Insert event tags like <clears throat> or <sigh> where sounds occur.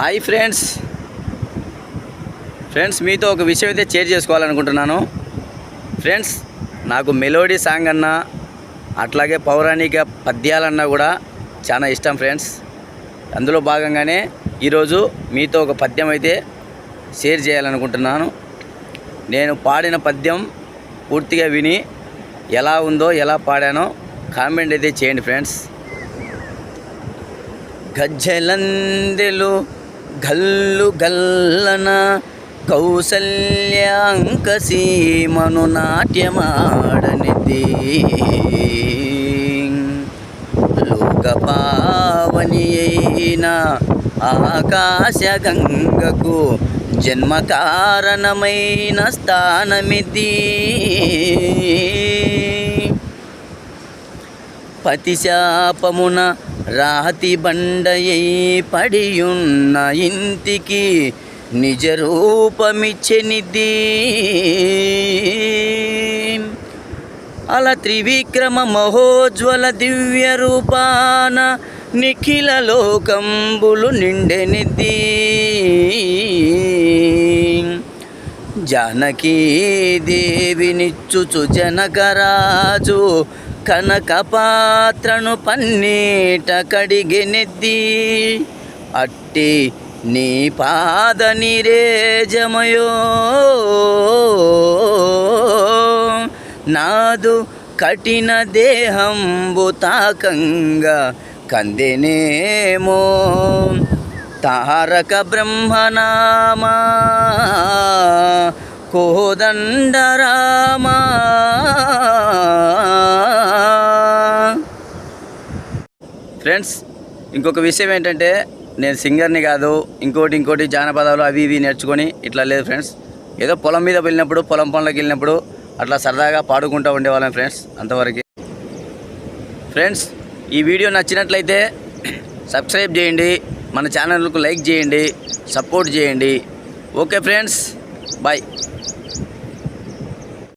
Hi friends. Friends మీతో ఒక విషయం అయితే షేర్ చేసుకోవాలనుకుంటున్నాను. ఫ్రెండ్స్ నాకు మెలోడీ సాంగ్ అన్నా అట్లాగే పౌరాణిక పద్యాలన్నా కూడా చాలా ఇష్టం ఫ్రెండ్స్. అందులో భాగంగానే ఈరోజు మీతో ఒక పద్యం అయితే షేర్ చేయాలనుకుంటున్నాను. నేను పాడిన పద్యం పూర్తిగా విని ఎలా ఉందో ఎలా పాడానో కామెంట్ అయితే చేయండి ఫ్రెండ్స్. గజ్జలందెలు గల్లు గల్లన కౌసల్యాంక సీమను నాట్యమాడనిది. లోకపావని అయిన ఆకాశ గంగకు జన్మ కారణమైన స్థానమిది. పతిశాపమున రాతి బండయై పడియున్న ఇంటికి నిజ రూపమిచ్చనిది అలా త్రివిక్రమ మహోజ్వల దివ్య రూపాన నిఖిల లోకంబులు నిండెనిది. జానకీ దేవినిచ్చుచు జనకరాజు కనక పాత్రను పన్నీట కడిగెనెద్ది అట్టి నీ పాద నిరేజమయో. నాదు కఠిన దేహంబు తాకంగా కందెనేమో. తారక బ్రహ్మనామా కోదండరామా ఫ్రెండ్స్ ఇంకొక విషయం ఏంటంటే నేను సింగర్ని కాదు ఇంకోటి ఇంకోటి జానపదాలు అవి ఇవి నేర్చుకొని ఇట్లా లేదు ఫ్రెండ్స్ ఏదో పొలం మీద వెళ్ళినప్పుడు పొలం పనులకు వెళ్ళినప్పుడు అట్లా సరదాగా పాడుకుంటూ ఉండేవాళ్ళం ఫ్రెండ్స్ అంతవరకు. ఫ్రెండ్స్ ఈ వీడియో నచ్చినట్లయితే <clears throat> సబ్స్క్రైబ్ చేయండి. మన ఛానల్కు లైక్ చేయండి సపోర్ట్ చేయండి. Okay friends bye